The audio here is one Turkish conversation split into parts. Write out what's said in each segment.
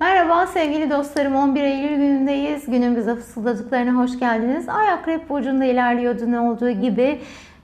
Merhaba sevgili dostlarım 11 Eylül günündeyiz. Günün bize fısıldadıklarına hoş geldiniz. Ay Akrep Burcu'nda ilerliyordu ne olduğu gibi.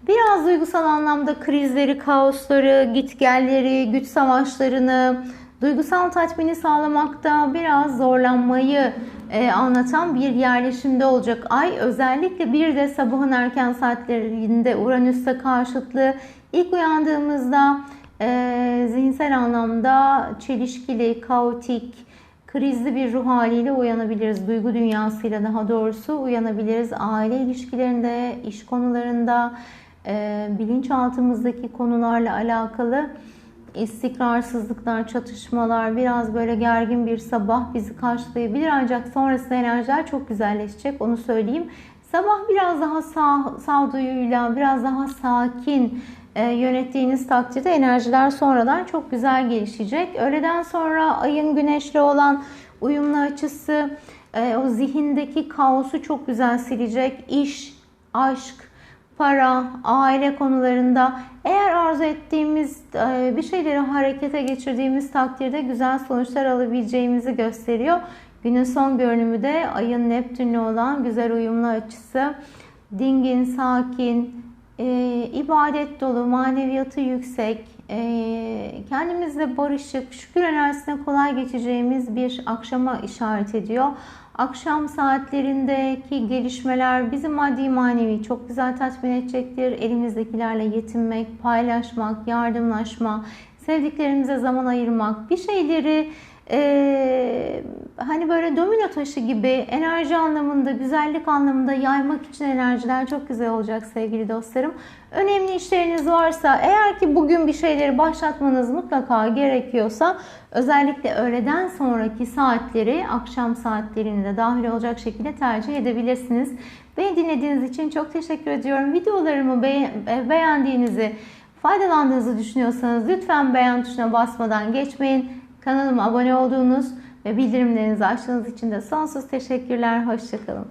Biraz duygusal anlamda krizleri, kaosları, gitgelleri, güç savaşlarını, duygusal tatmini sağlamakta biraz zorlanmayı e, anlatan bir yerleşimde olacak ay. Özellikle bir de sabahın erken saatlerinde Uranüs'te karşıtlığı ilk uyandığımızda e, zihinsel anlamda çelişkili, kaotik, krizli bir ruh haliyle uyanabiliriz. Duygu dünyasıyla daha doğrusu uyanabiliriz. Aile ilişkilerinde, iş konularında, e, bilinçaltımızdaki konularla alakalı istikrarsızlıklar, çatışmalar, biraz böyle gergin bir sabah bizi karşılayabilir. Ancak sonrasında enerjiler çok güzelleşecek onu söyleyeyim. Sabah biraz daha sağ, sağduyuyla, biraz daha sakin yönettiğiniz takdirde enerjiler sonradan çok güzel gelişecek. Öğleden sonra ayın güneşle olan uyumlu açısı e, o zihindeki kaosu çok güzel silecek. İş, aşk, para, aile konularında eğer arzu ettiğimiz e, bir şeyleri harekete geçirdiğimiz takdirde güzel sonuçlar alabileceğimizi gösteriyor. Günün son görünümü de ayın Neptün'le olan güzel uyumlu açısı. Dingin, sakin, e, ibadet dolu, maneviyatı yüksek, e, kendimizle barışık, şükür enerjisine kolay geçeceğimiz bir akşama işaret ediyor. Akşam saatlerindeki gelişmeler bizi maddi manevi çok güzel tatmin edecektir. Elimizdekilerle yetinmek, paylaşmak, yardımlaşma, sevdiklerimize zaman ayırmak, bir şeyleri e, hani böyle domino taşı gibi enerji anlamında, güzellik anlamında yaymak için enerjiler çok güzel olacak sevgili dostlarım. Önemli işleriniz varsa eğer ki bugün bir şeyleri başlatmanız mutlaka gerekiyorsa özellikle öğleden sonraki saatleri, akşam saatlerini de dahil olacak şekilde tercih edebilirsiniz. Beni dinlediğiniz için çok teşekkür ediyorum. Videolarımı beğendiğinizi, faydalandığınızı düşünüyorsanız lütfen beğen tuşuna basmadan geçmeyin. Kanalıma abone olduğunuz ve bildirimlerinizi açtığınız için de sonsuz teşekkürler. Hoşçakalın.